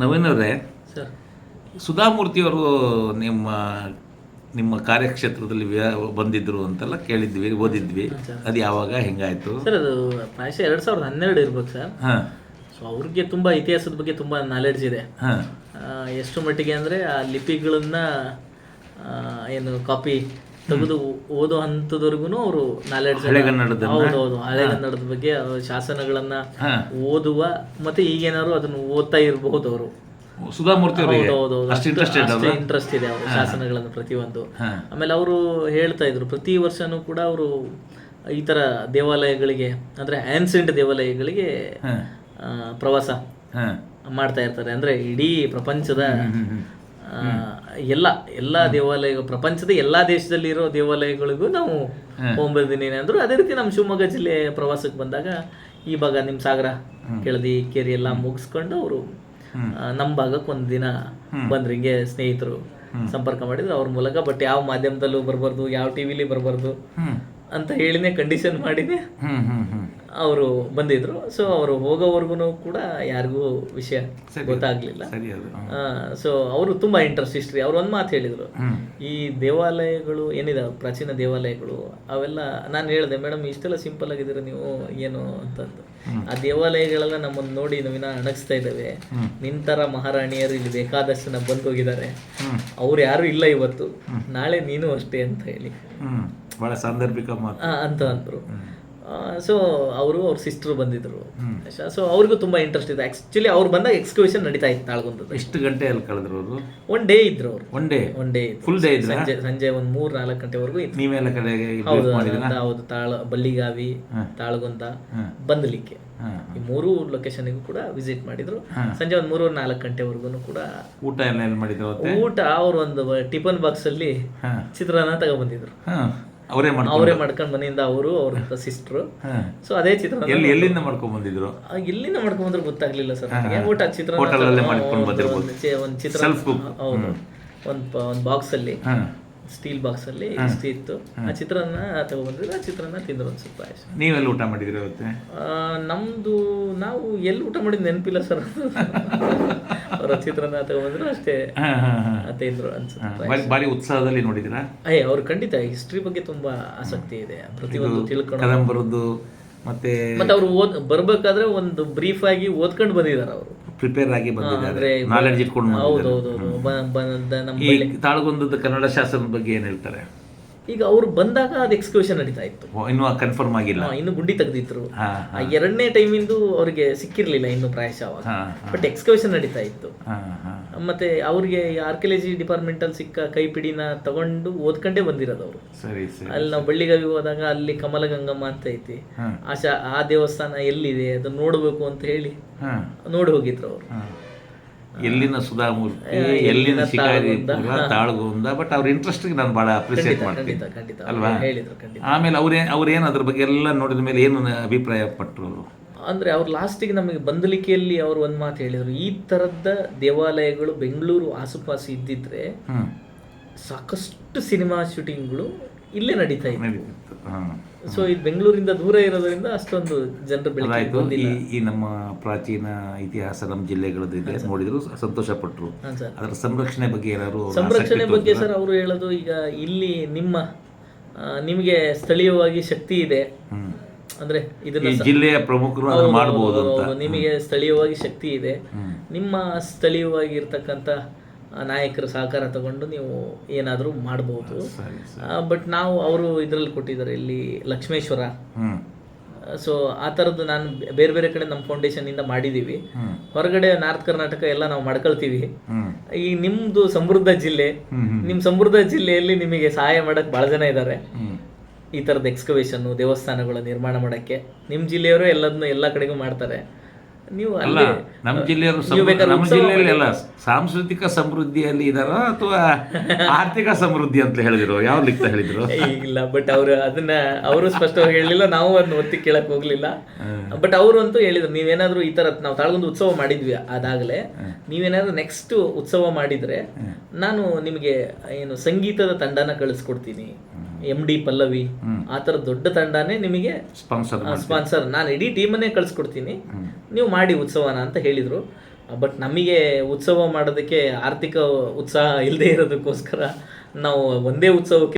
ನವೀನ್ ಅವರೇ ಸರ್. ಸುಧಾಮೂರ್ತಿಯವರು ನಿಮ್ಮ ನಿಮ್ಮ ಕಾರ್ಯಕ್ಷೇತ್ರದಲ್ಲಿ ಬಂದಿದ್ರು ಅಂತೆಲ್ಲ ಕೇಳಿದ್ವಿ ಓದಿದ್ವಿ. ಅದು ಯಾವಾಗ ಹೆಂಗಾಯ್ತು? ಸರ್ ಅದು ಪ್ರಾಯಶಃ ಎರಡು ಸಾವಿರದ ಹನ್ನೆರಡು ಇರ್ಬೇಕು ಸರ್. ಹಾಂ. ಸೊ ಅವ್ರಿಗೆ ತುಂಬ ಇತಿಹಾಸದ ಬಗ್ಗೆ ತುಂಬ ನಾಲೆಡ್ಜ್ ಇದೆ. ಎಷ್ಟು ಮಟ್ಟಿಗೆ ಅಂದರೆ ಆ ಲಿಪಿಗಳನ್ನ ಏನು ಕಾಪಿ ತೆಗೆದು ಓದೋ ಹಂತದವರೆಗೂ ಅವರು ನಾಲೆಡ್ಜ್? ಹೌದೌದು ಹಳೆಗನ್ನಡದ ಬಗ್ಗೆ ಶಾಸನಗಳನ್ನ ಓದುವ ಮತ್ತೆ ಈಗೇನಾದ್ರು ಅದನ್ನು ಓದ್ತಾ ಇರಬಹುದು ಅವರು. ಸುಧಾಮೂರ್ತಿ ಇಂಟ್ರೆಸ್ಟ್ ಇದೆ ಅವರು ಶಾಸನಗಳನ್ನು ಪ್ರತಿಯೊಂದು. ಆಮೇಲೆ ಅವರು ಹೇಳ್ತಾ ಇದ್ರು ಪ್ರತಿ ವರ್ಷನೂ ಕೂಡ ಅವರು ಈ ತರ ದೇವಾಲಯಗಳಿಗೆ ಅಂದ್ರೆ ಆನ್ಸೆಂಟ್ ದೇವಾಲಯಗಳಿಗೆ ಪ್ರವಾಸ ಮಾಡ್ತಾ ಇರ್ತಾರೆ. ಅಂದ್ರೆ ಇಡೀ ಪ್ರಪಂಚದ ಎಲ್ಲ ಎಲ್ಲ ದೇವಾಲಯ ಪ್ರಪಂಚದ ಎಲ್ಲ ದೇಶದಲ್ಲಿ ಇರೋ ದೇವಾಲಯಗಳಿಗೂ ನಾವು ಹೋಗ್ಬರ್ತೀನಿ ಅಂದ್ರು ಅದೇ ರೀತಿ ನಮ್ಮ ಶಿವಮೊಗ್ಗ ಜಿಲ್ಲೆ ಪ್ರವಾಸಕ್ಕೆ ಬಂದಾಗ ಈ ಭಾಗ ನಿಮ್ಮ ಸಾಗರ ಕೆಳದಿ ಕೇರಿ ಎಲ್ಲ ಮುಗಿಸ್ಕೊಂಡು ಅವರು ನಮ್ಮ ಭಾಗಕ್ಕೆ ಒಂದು ದಿನ ಬಂದ್ರು ಹಿಂಗೆ ಸ್ನೇಹಿತರು ಸಂಪರ್ಕ ಮಾಡಿದ್ರು. ಅವ್ರ ಮೂಲಕ ಬಟ್ ಯಾವ ಮಾಧ್ಯಮದಲ್ಲೂ ಬರಬಾರ್ದು ಯಾವ ಟಿವಿಲಿ ಬರಬಾರ್ದು ಅಂತ ಹೇಳಿನೇ ಕಂಡೀಷನ್ ಹ್ಞೂ ಅವರು ಬಂದಿದ್ರು. ಸೊ ಅವರು ಹೋಗೋವರೆಗೂ ಕೂಡ ಯಾರಿಗೂ ವಿಷಯ ಗೊತ್ತಾಗ್ಲಿಲ್ಲ. ಸೊ ಅವರು ತುಂಬಾ ಇಂಟ್ರೆಸ್ಟ್ ಹಿಸ್ಟ್ರಿ ಅವ್ರು ಒಂದು ಮಾತು ಹೇಳಿದ್ರು. ಈ ದೇವಾಲಯಗಳು ಏನಿದಾವೆ ಪ್ರಾಚೀನ ದೇವಾಲಯಗಳು ಅವೆಲ್ಲ ನಾನು ಹೇಳಿದೆ ಮೇಡಮ್ ಇಷ್ಟೆಲ್ಲ ಸಿಂಪಲ್ ಆಗಿದ್ದೀರ ನೀವು? ಏನು? ಅಂತಂದು. ಆ ದೇವಾಲಯಗಳೆಲ್ಲ ನಮ್ಮನ್ನು ನೋಡಿ ನಾವಿನ ಅಣಗಿಸ್ತಾ ಇದ್ದಾವೆ. ನಿಂತರ ಮಹಾರಾಣಿಯರು ಇಲ್ಲಿ ಬೇಕಾದಷ್ಟು ಜನ ಬಂದು ಹೋಗಿದ್ದಾರೆ ಅವ್ರು ಯಾರು ಇಲ್ಲ ಇವತ್ತು. ನಾಳೆ ನೀನು ಅಷ್ಟೇ ಅಂತ ಹೇಳಿ. ಬಹಳ ಸಾಂದರ್ಭಿಕ ಅಂತ ಅಂದರು. ಸೊ ಅವರು ಅವ್ರ ಸಿಸ್ಟರ್ ಬಂದಿದ್ರು. ಸೊ ಅವ್ರಿಗೂ ತುಂಬಾ ಇಂಟ್ರೆಸ್ಟ್ ಇದೆ. ಆಕ್ಚುಲಿ ಅವ್ರು ಬಂದಾಗ ಎಕ್ಸ್ಕ್ಯೂಷನ್ ನಡೀತಾ ಇತ್ತು ತಾಳ್ಗೊಂದದ್ದು ಎಷ್ಟು ಗಂಟೆ ಅಲ್ಲಿ ಕಳೆದ್ರು ಅವರು? ಒನ್ ಡೇ ಇದ್ರು ಅವರು. One day one day full day ಇದ್ರು? ಸಂಜೆ ಸಂಜೆ ಒಂದ್ ಮೂರ್ ನಾಲ್ಕು ಗಂಟೆವರೆಗೂ ಇತ್ತು ನೀವೆಲ್ಲ ಕಡೆಗೆ ಹೌದು ಹೌದು ತಾಳ ಬಳ್ಳಿಗಾವಿ ತಾಳಗುಂದ ಬಂದ್ಲಿಕ್ಕೆ. ಈ ಮೂರು ಲೊಕೇಶನ್ಗೂ ಕೂಡ ವಿಸಿಟ್ ಮಾಡಿದ್ರು. ಸಂಜೆ ಒಂದ್ ಮೂರು ನಾಲ್ಕು ಗಂಟೆವರೆಗೂ ಕೂಡ ಊಟ ಎಲ್ಲ ಮಾಡಿದ್ರು ಊಟ ಅವ್ರು ಒಂದು ಟಿಫನ್ ಬಾಕ್ಸ್ ಅಲ್ಲಿ ಹಾಂ. ಚಿತ್ರಾನ್ನ ತಗೊಬಂದಿದ್ರು. ಹಾಂ. ಅವರೇ ಮಾಡ್ಕೊಂಡು ಅವರೇ ಮಾಡ್ಕೊಂಡ್ ಮನೆಯಿಂದ ಅವರು ಅವ್ರ ಸಿಸ್ಟರ್ ಸೊ ಅದೇ ಚಿತ್ರ ಎಲ್ಲಿ ಎಲ್ಲಿಂದ ಮಾಡ್ಕೊಂಡ್ ಬಂದಿದ್ರು? ಎಲ್ಲಿಂದ ಎಲ್ಲಿಂದ ಬಂದ್ರು ಗೊತ್ತಾಗ್ಲಿಲ್ಲ ಸರ್ ನನಗೆ ಊಟ ಮಾಡ್ಕೊಂಡು ಒಂದು- ಚಿತ್ರ ಹೌದು. ಒಂದು ಒಂದು ಬಾಕ್ಸ್ ಅಲ್ಲಿ ಸ್ಟೀಲ್ ಬಾಕ್ಸ್ ಅಲ್ಲಿ ಇಷ್ಟು ಇತ್ತು. ಆ ಚಿತ್ರಾನ್ನ ತಗೊಬಂದಿದ್ರು ಆ ಚಿತ್ರಾನ್ನ ತಿಂದ್ರು ಒಂದ್ ಸ್ವಲ್ಪ. ನೀವೆಲ್ಲ ಊಟ ಮಾಡಿದ್ರಿ ಅವತ್ತೆ? ನಮ್ದು ನಾವು ಎಲ್ಲಿ ಊಟ ಮಾಡಿದ್ ನೆನಪಿಲ್ಲ ಸರ್. ಅವರ ಚಿತ್ರನ ತಗೊಂಡ್ರು ಅಷ್ಟೇ. ಅನ್ಸುತ್ತೆ ಭಾರಿ ಉತ್ಸಾಹದಲ್ಲಿ ನೋಡಿದಿರಾ ಅಯ್ಯ ಅವ್ರು ಖಂಡಿತ ಹಿಸ್ಟ್ರಿ ಬಗ್ಗೆ ತುಂಬಾ ಆಸಕ್ತಿ ಇದೆ. ಪ್ರತಿಯೊಂದು ತಿಳ್ಕೊಂಡು ಮತ್ತೆ ಮತ್ತೆ ಅವ್ರು ಓದ್ ಬರ್ಬೇಕಾದ್ರೆ ಒಂದು ಬ್ರೀಫ್ ಆಗಿ ಓದ್ಕೊಂಡು ಬಂದಿದ್ದಾರೆ ಅವರು. ಪ್ರಿಪೇರ್ ಆಗಿ ಬಂದಿದ್ದಾರೆ. ನಾಲೆಡ್ಜ್ ಇಟ್ಕೊಂಡು. ಹೌದೌದು ಈ ಕನ್ನಡ ಶಾಸನದ ಬಗ್ಗೆ ಏನ್ ಹೇಳ್ತಾರೆ? ಈಗ ಅವ್ರು ಬಂದಾಗ ಅದು ಎಕ್ಸ್ಕ್ಯೂಷನ್ ನಡೀತಾ ಇತ್ತು. ಇನ್ನೂ ಕನ್ಫರ್ಮ್ ಆಗಿಲ್ಲ. ಇನ್ನು ಗುಂಡಿ ತೆಗೆದಿದ್ರು. ಎರಡನೇ ಟೈಮಿಂದು ಅವ್ರಿಗೆ ಸಿಕ್ಕಿರ್ಲಿಲ್ಲ ಇನ್ನು ಪ್ರಾಯಶಃ ಬಟ್ ಎಕ್ಸ್ಕ್ಯೂಷನ್ ನಡೀತಾ ಇತ್ತು. ಮತ್ತೆ ಅವ್ರಿಗೆ ಆರ್ಕಿಯಾಲಜಿ ಡಿಪಾರ್ಟ್ಮೆಂಟ್ ಅಲ್ಲಿ ಸಿಕ್ಕ ಕೈಪಿಡಿನ ತಗೊಂಡು ಓದ್ಕೊಂಡೇ ಬಂದಿರೋದು ಅವರು. ಅಲ್ಲಿ ನಾವು ಬಳ್ಳಿಗಾವಿ ಹೋದಾಗ ಅಲ್ಲಿ ಕಮಲಗಂಗಮ್ಮ ಅಂತ ಐತಿ. ಆಶಾ ಆ ದೇವಸ್ಥಾನ ಎಲ್ಲಿದೆ? ಅದನ್ನ ನೋಡ್ಬೇಕು ಅಂತ ಹೇಳಿ ನೋಡಿ ಹೋಗಿದ್ರು ಅವರು. ಎಲ್ಲಿನ ಸುಧಾಮೂರ್ತಿ ಎಲ್ಲಿನ ಶಿಕಾರಿಪುರ ತಾಳಗುಂದ ಬಟ್ ಅವ್ರ ಇಂಟ್ರೆಸ್ಟ್ಗೆ ನಾನು ಭಾಳ ಅಪ್ರಿಸಿಯೇಟ್ ಮಾಡ್ತೀನಿ. ಅಲ್ವಾ? ಹೇಳಿದ್ರು ಖಂಡಿತ. ಆಮೇಲೆ ಅವ್ರೇ ಅವ್ರೇನು ಅದ್ರ ಬಗ್ಗೆ ಎಲ್ಲ ನೋಡಿದ ಮೇಲೆ ಏನು ಅಭಿಪ್ರಾಯ ಪಟ್ಟರು ಅವರು ಅಂದ್ರೆ ಅವ್ರು ಲಾಸ್ಟಿಗೆ ನಮಗೆ ಬಂದಲಿಕೆಯಲ್ಲಿ ಅವರು ಒಂದು ಮಾತು ಹೇಳಿದ್ರು. ಈ ತರದ ದೇವಾಲಯಗಳು ಬೆಂಗಳೂರು ಆಸುಪಾಸು ಇದ್ದಿದ್ರೆ ಹ್ಮ್. ಸಾಕಷ್ಟು ಸಿನಿಮಾ ಶೂಟಿಂಗ್ಗಳು ಇಲ್ಲೇ ನಡೀತಾ ಇತ್ತು. ನಡೀತಿತ್ತು ಹಾಂ. ಸೊ ಇದು ಬೆಂಗಳೂರಿಂದ ದೂರ ಇರೋದ್ರಿಂದ ಅಷ್ಟೊಂದು ಜನರು ಆಯಿತು ಈ ಈ ನಮ್ಮ ಪ್ರಾಚೀನ ಇತಿಹಾಸ ನಮ್ಮ ಜಿಲ್ಲೆಗಳದ್ದು ಇದೆ. ನೋಡಿದ್ರು ಸಂತೋಷ ಪಟ್ಟರು ಅದರ ಸಂರಕ್ಷಣೆ ಬಗ್ಗೆ ಏನಾದ್ರು ಅವ್ರು ಸಂರಕ್ಷಣೆ ಬಗ್ಗೆ ಸರ್ ಅವರು ಹೇಳೋದು ಈಗ ಇಲ್ಲಿ ನಿಮ್ಮ ಆ, ನಿಮಗೆ ಸ್ಥಳೀಯವಾಗಿ ಶಕ್ತಿ ಇದೆ. ಅಂದ್ರೆ ಇದನ್ನ ಈ ಜಿಲ್ಲೆಯ ಪ್ರಮುಖರು ಮಾಡಬಹುದು ಮಾಡ್ಬೋದು ಅಂತ. ನಿಮಗೆ ಸ್ಥಳೀಯವಾಗಿ ಶಕ್ತಿ ಇದೆ. ನಿಮ್ಮ ಸ್ಥಳೀಯವಾಗಿ ಇರ್ತಕ್ಕಂಥ ನಾಯಕರ ಸಹಕಾರ ತಗೊಂಡು ನೀವು ಏನಾದರೂ ಮಾಡ್ಬೋದು. ಸರಿ ಬಟ್ ನಾವು ಅವರು ಇದರಲ್ಲಿ ಕೊಟ್ಟಿದ್ದಾರೆ ಇಲ್ಲಿ ಲಕ್ಷ್ಮೇಶ್ವರ. ಸೊ ಆ ಥರದ್ದು ನಾನು ಬೇರೆ ಬೇರೆ ಕಡೆ ನಮ್ಮ ಫೌಂಡೇಶನಿಂದ ಮಾಡಿದ್ದೀವಿ. ಮಾಡಿದೀವಿ ಹೊರಗಡೆ ನಾರ್ತ್ ಕರ್ನಾಟಕ ಎಲ್ಲ ನಾವು ಮಾಡ್ಕೊಳ್ತೀವಿ. ಈ ನಿಮ್ಮದು ಸಮೃದ್ಧ ಜಿಲ್ಲೆ ನಿಮ್ಮ ಸಮೃದ್ಧ ಜಿಲ್ಲೆಯಲ್ಲಿ ನಿಮಗೆ ಸಹಾಯ ಮಾಡಕ್ಕೆ ಭಾಳ ಜನ ಇದ್ದಾರೆ ಈ ಥರದ ಎಕ್ಸ್ಕವೇಷನ್ನು ದೇವಸ್ಥಾನಗಳ ನಿರ್ಮಾಣ ಮಾಡೋಕ್ಕೆ. ನಿಮ್ಮ ಜಿಲ್ಲೆಯವರು ಎಲ್ಲದನ್ನು ಎಲ್ಲ ಕಡೆಗೂ ಮಾಡ್ತಾರೆ. ನೀವು ಅಲ್ಲ ನಮ್ಮ ಜಿಲ್ಲೆಯವರು ನಮ್ಮ ಜಿಲ್ಲೆಯಲ್ಲಿ ಅಲ್ಲ ಸಾಂಸ್ಕೃತಿಕ ಸಮೃದ್ಧಿಯಲ್ಲಿ ಇದಾರ ಅಥವಾ ಆರ್ಥಿಕ ಸಮೃದ್ಧಿ ಅಂತ ಹೇಳಿದ್ರು? ಯಾವ ಲಿಖಿತ ಹೇಳಿದ್ರು? ಇಲ್ಲ ಬಟ್ ಅವರು ಅದನ್ನ ಅವರು ಸ್ಪಷ್ಟವಾಗಿ ಹೇಳಲಿಲ್ಲ ನಾವು ಅದನ್ನ ಒತ್ತಿ ಕೇಳಕ್ ಹೋಗ್ಲಿಲ್ಲ. ಬಟ್ ಅವರು ಅಂತೂ ಹೇಳಿದ್ರು ನೀವೇನಾದ್ರೂ ಈ ತರ ನಾವು ತಾಳಗೊಂದು ಉತ್ಸವ ಮಾಡಿದ್ವಿ ಅದಾಗಲೇ ನೀವೇನಾದ್ರೂ ನೆಕ್ಸ್ಟ್ ಉತ್ಸವ ಮಾಡಿದ್ರೆ ನಾನು ನಿಮಗೆ ಏನು ಸಂಗೀತದ ತಂಡನ ಕಳಿಸ್ಕೊಡ್ತೀನಿ. ಎಂ ಡಿ ಪಲ್ಲವಿ ಆ ತರ ದೊಡ್ಡ ತಂಡನೇ ನಿಮಗೆ ಸ್ಪಾನ್ಸರ್ ಸ್ಪಾನ್ಸರ್ ನಾನು ಇಡೀ ಟೀಮನ್ನೇ ಕಳಿಸ್ಕೊಡ್ತೀನಿ. ನೀವು ಮಾಡಿ ಉತ್ಸವನ ಅಂತ ಹೇಳಿದ್ರು. ಬಟ್ ನಮಗೆ ಉತ್ಸವ ಮಾಡೋದಕ್ಕೆ ಆರ್ಥಿಕ ಉತ್ಸಾಹ ಇಲ್ಲದೆ ಇರೋದಕ್ಕೋಸ್ಕರ ನಾವು ಒಂದೇ ಉತ್ಸವಕ್ಕೆ